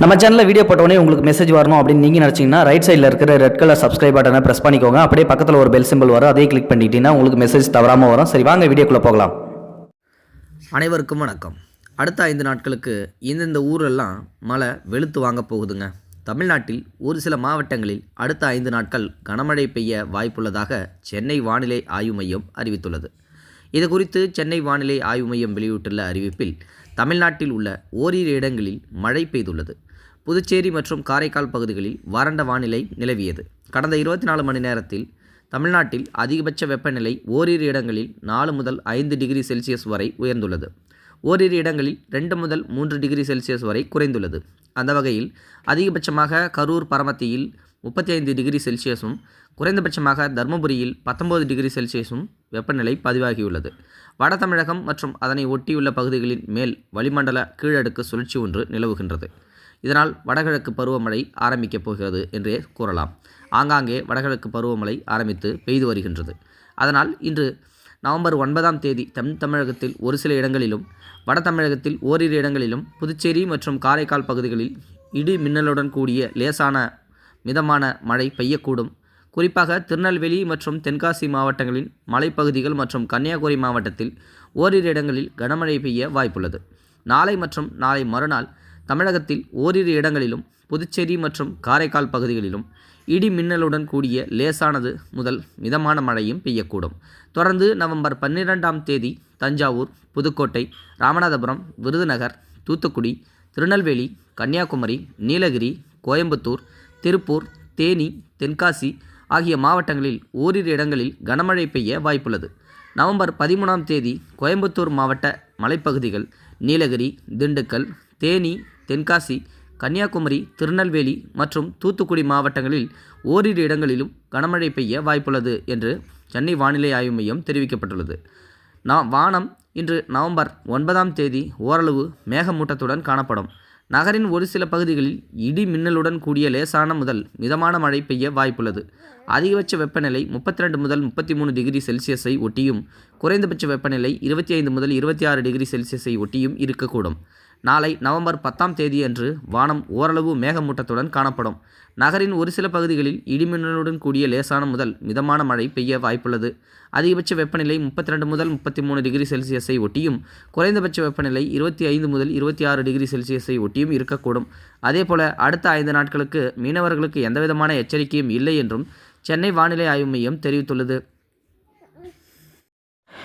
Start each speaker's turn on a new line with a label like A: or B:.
A: நம்ம சேனலில் வீடியோ போட்டோடனே உங்களுக்கு மெசேஜ் வரணும் அப்படின்னு நீங்கள் நினச்சிங்கன்னா ரைட் சைடில் இருக்கிற ரெட் கலர் சப்ஸ்கிரைப் பட்டனை ப்ரெஸ் பண்ணிக்கோங்க அப்படியே பக்கத்தில் ஒரு பெல் சிம்பிள் வரும் அதே கிளிக் பண்ணிட்டீங்கன்னா உங்களுக்கு மெசேஜ் தவறாமல் வரும் சரி வாங்க வீடியோக்குள்ளே போகலாம்
B: அனைவருக்கும் வணக்கம் அடுத்த ஐந்து நாட்களுக்கு இந்தந்த ஊரெல்லாம் மழை வெளுத்து வாங்க போகுதுங்க தமிழ்நாட்டில் ஒரு சில மாவட்டங்களில் அடுத்த ஐந்து நாட்கள் கனமழை பெய்ய வாய்ப்புள்ளதாக சென்னை வானிலை ஆய்வு மையம் அறிவித்துள்ளது இது குறித்து சென்னை வானிலை ஆய்வு மையம் வெளியிட்டுள்ள அறிவிப்பில் தமிழ்நாட்டில் உள்ள ஓரிரு இடங்களில் மழை பெய்துள்ளது புதுச்சேரி மற்றும் காரைக்கால் பகுதிகளில் வறண்ட வானிலை நிலவியது கடந்த இருபத்தி நாலு மணி நேரத்தில் தமிழ்நாட்டில் அதிகபட்ச வெப்பநிலை ஓரிரு இடங்களில் நாலு முதல் ஐந்து டிகிரி செல்சியஸ் வரை உயர்ந்துள்ளது ஓரிரு இடங்களில் ரெண்டு முதல் மூன்று டிகிரி செல்சியஸ் வரை குறைந்துள்ளது அந்த வகையில் அதிகபட்சமாக கரூர் பரமத்தியில் முப்பத்தி ஐந்து டிகிரி செல்சியஸும் குறைந்தபட்சமாக தருமபுரியில் பத்தொம்பது டிகிரி செல்சியஸும் வெப்பநிலை பதிவாகியுள்ளது வட தமிழகம் மற்றும் அதனை ஒட்டியுள்ள பகுதிகளின் மேல் வளிமண்டல கீழடுக்கு சுழற்சி ஒன்று நிலவுகின்றது இதனால் வடகிழக்கு பருவமழை ஆரம்பிக்கப் போகிறது என்றே கூறலாம் ஆங்காங்கே வடகிழக்கு பருவமழை ஆரம்பித்து பெய்து வருகின்றது அதனால் இன்று நவம்பர் ஒன்பதாம் தேதி தமிழ் தமிழகத்தில் ஒரு சில இடங்களிலும் வட தமிழகத்தில் ஓரிரு இடங்களிலும் புதுச்சேரி மற்றும் காரைக்கால் பகுதிகளில் இடி மின்னலுடன் கூடிய லேசான மிதமான மழை பெய்யக்கூடும் குறிப்பாக திருநெல்வேலி மற்றும் தென்காசி மாவட்டங்களின் மலைப்பகுதிகள் மற்றும் கன்னியாகுமரி மாவட்டத்தில் ஓரிரு இடங்களில் கனமழை பெய்ய வாய்ப்புள்ளது நாளை மற்றும் நாளை மறுநாள் தமிழகத்தில் ஓரிரு இடங்களிலும் புதுச்சேரி மற்றும் காரைக்கால் பகுதிகளிலும் இடி மின்னலுடன் கூடிய லேசானது முதல் மிதமான மழையும் பெய்யக்கூடும் தொடர்ந்து நவம்பர் பன்னிரெண்டாம் தேதி தஞ்சாவூர் புதுக்கோட்டை ராமநாதபுரம் விருதுநகர் தூத்துக்குடி திருநெல்வேலி கன்னியாகுமரி நீலகிரி கோயம்புத்தூர் திருப்பூர் தேனி தென்காசி ஆகிய மாவட்டங்களில் ஓரிரு இடங்களில் கனமழை பெய்ய வாய்ப்புள்ளது நவம்பர் பதிமூணாம் தேதி கோயம்புத்தூர் மாவட்ட மலைப்பகுதிகள் நீலகிரி திண்டுக்கல் தேனி தென்காசி கன்னியாகுமரி திருநெல்வேலி மற்றும் தூத்துக்குடி மாவட்டங்களில் ஓரிரு இடங்களிலும் கனமழை பெய்ய வாய்ப்புள்ளது என்று சென்னை வானிலை ஆய்வு மையம் தெரிவிக்கப்பட்டுள்ளது நா வானம் இன்று நவம்பர் ஒன்பதாம் தேதி ஓரளவு மேகமூட்டத்துடன் காணப்படும் நகரின் ஒரு சில பகுதிகளில் இடி மின்னலுடன் கூடிய லேசான முதல் மிதமான மழை பெய்ய வாய்ப்புள்ளது அதிகபட்ச வெப்பநிலை முப்பத்தி ரெண்டு முதல் முப்பத்தி மூணு டிகிரி செல்சியஸை ஒட்டியும் குறைந்தபட்ச வெப்பநிலை இருபத்தி ஐந்து முதல் இருபத்தி ஆறு டிகிரி செல்சியஸை ஒட்டியும் இருக்கக்கூடும் நாளை நவம்பர் பத்தாம் தேதியன்று வானம் ஓரளவு மேகமூட்டத்துடன் காணப்படும் நகரின் ஒரு சில பகுதிகளில் இடிமின்னலுடன் கூடிய லேசான முதல் மிதமான மழை பெய்ய வாய்ப்புள்ளது அதிகபட்ச வெப்பநிலை முப்பத்தி ரெண்டு முதல் முப்பத்தி மூணு டிகிரி செல்சியஸை ஒட்டியும் குறைந்தபட்ச வெப்பநிலை இருபத்தி ஐந்து முதல் இருபத்தி ஆறு டிகிரி செல்சியஸை ஒட்டியும் இருக்கக்கூடும் அதேபோல அடுத்த ஐந்து நாட்களுக்கு மீனவர்களுக்கு எந்தவிதமான எச்சரிக்கையும் இல்லை என்றும் சென்னை வானிலை ஆய்வு மையம் தெரிவித்துள்ளது